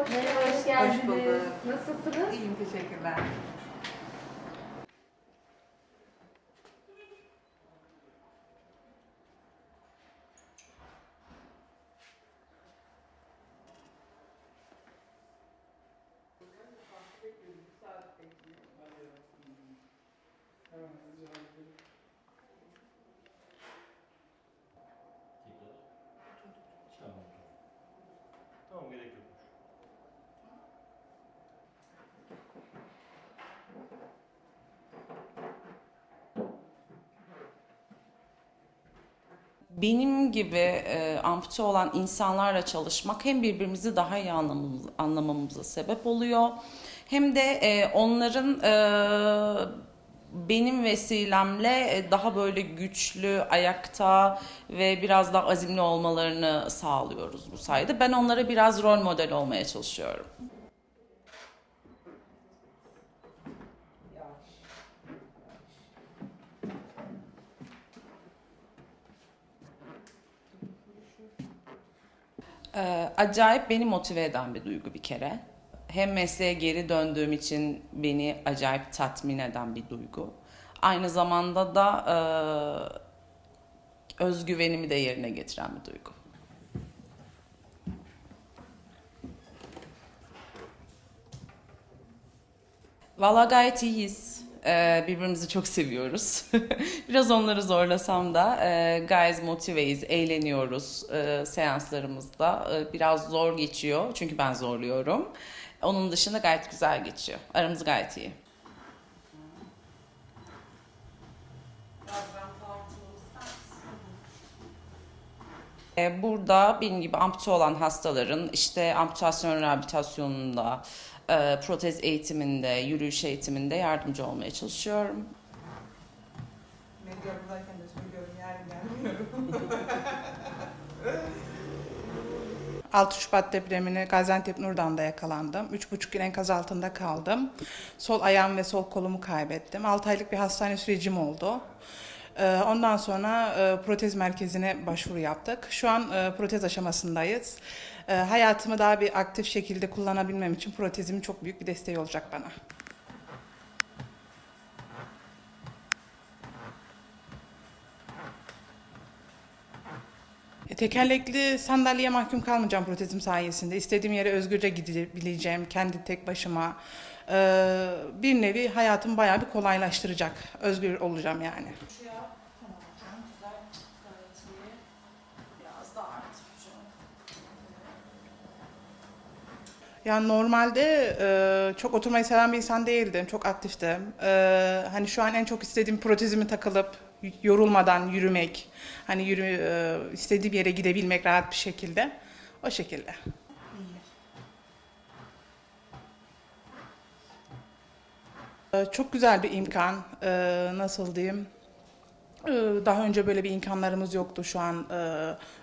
Merhaba, hoş, Merhaba, hoş hoş geldiniz. bulduk. Nasılsınız? İyiyim teşekkürler. Tamam. Benim gibi e, ampute olan insanlarla çalışmak hem birbirimizi daha iyi anlamamız, anlamamıza sebep oluyor hem de e, onların e, benim vesilemle e, daha böyle güçlü, ayakta ve biraz daha azimli olmalarını sağlıyoruz bu sayede. Ben onlara biraz rol model olmaya çalışıyorum. Ee, acayip beni motive eden bir duygu bir kere. Hem mesleğe geri döndüğüm için beni acayip tatmin eden bir duygu. Aynı zamanda da e, özgüvenimi de yerine getiren bir duygu. Valla gayet iyiyiz. Ee, birbirimizi çok seviyoruz. Biraz onları zorlasam da e, gayet motiveyiz, eğleniyoruz e, seanslarımızda. E, biraz zor geçiyor çünkü ben zorluyorum. Onun dışında gayet güzel geçiyor. Aramız gayet iyi. Burada benim gibi ampute olan hastaların işte amputasyon rehabilitasyonunda, e, protez eğitiminde, yürüyüş eğitiminde yardımcı olmaya çalışıyorum. Medya buradayken de söylüyorum yarın gelmiyorum. 6 Şubat depremine Gaziantep Nurdan'da yakalandım. 3,5 gün enkaz altında kaldım. Sol ayağım ve sol kolumu kaybettim. 6 aylık bir hastane sürecim oldu. Ee, Ondan sonra e, protez merkezine başvuru yaptık. Şu an e, protez aşamasındayız. Ee, Hayatımı daha bir aktif şekilde kullanabilmem için protezimin çok büyük bir desteği olacak bana. E, Tekerlekli sandalyeye mahkum kalmayacağım protezim sayesinde. İstediğim yere özgürce gidebileceğim, kendi tek başıma. Ee, bir nevi hayatımı bayağı bir kolaylaştıracak. Özgür olacağım yani. Yani normalde e, çok oturmayı seven bir insan değildim. Çok aktiftim. E, hani şu an en çok istediğim protezimi takılıp yorulmadan yürümek. Hani yürü e, istediğim yere gidebilmek rahat bir şekilde. O şekilde. Çok güzel bir imkan. E, nasıl diyeyim? E, Daha önce böyle bir imkanlarımız yoktu. Şu an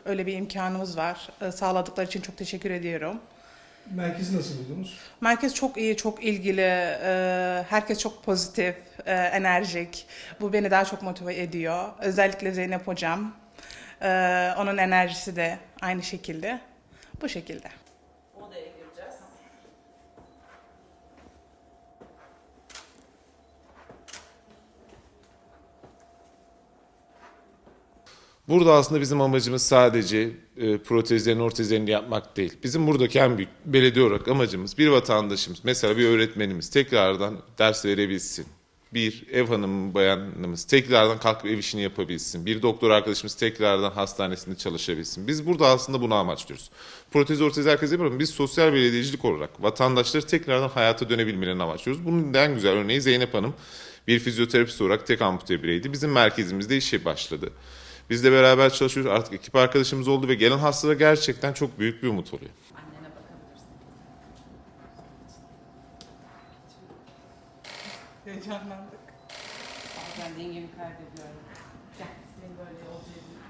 öyle bir imkanımız var. Sağladıkları için çok teşekkür ediyorum. Merkezi nasıl buldunuz? Merkez çok iyi, çok ilgili, herkes çok pozitif, enerjik. Bu beni daha çok motive ediyor. Özellikle Zeynep Hocam. Onun enerjisi de aynı şekilde. Bu şekilde. Burada aslında bizim amacımız sadece e, protezlerin ortezlerini yapmak değil. Bizim buradaki en büyük belediye olarak amacımız bir vatandaşımız, mesela bir öğretmenimiz tekrardan ders verebilsin. Bir ev hanımı bayanımız tekrardan kalkıp ev işini yapabilsin. Bir doktor arkadaşımız tekrardan hastanesinde çalışabilsin. Biz burada aslında bunu amaçlıyoruz. Protez ortez herkes yapar ama biz sosyal belediyecilik olarak vatandaşları tekrardan hayata dönebilmelerini amaçlıyoruz. Bunun en güzel örneği Zeynep Hanım bir fizyoterapist olarak tek ampute bireydi. Bizim merkezimizde işe başladı. Bizle beraber çalışıyoruz. Artık ekip arkadaşımız oldu ve gelen hastalara gerçekten çok büyük bir umut oluyor. Annene bakabilirsin. Heyecanlandık. Bazen dengemi kaybediyorum. Gel, seni böyle yolcu edeyim.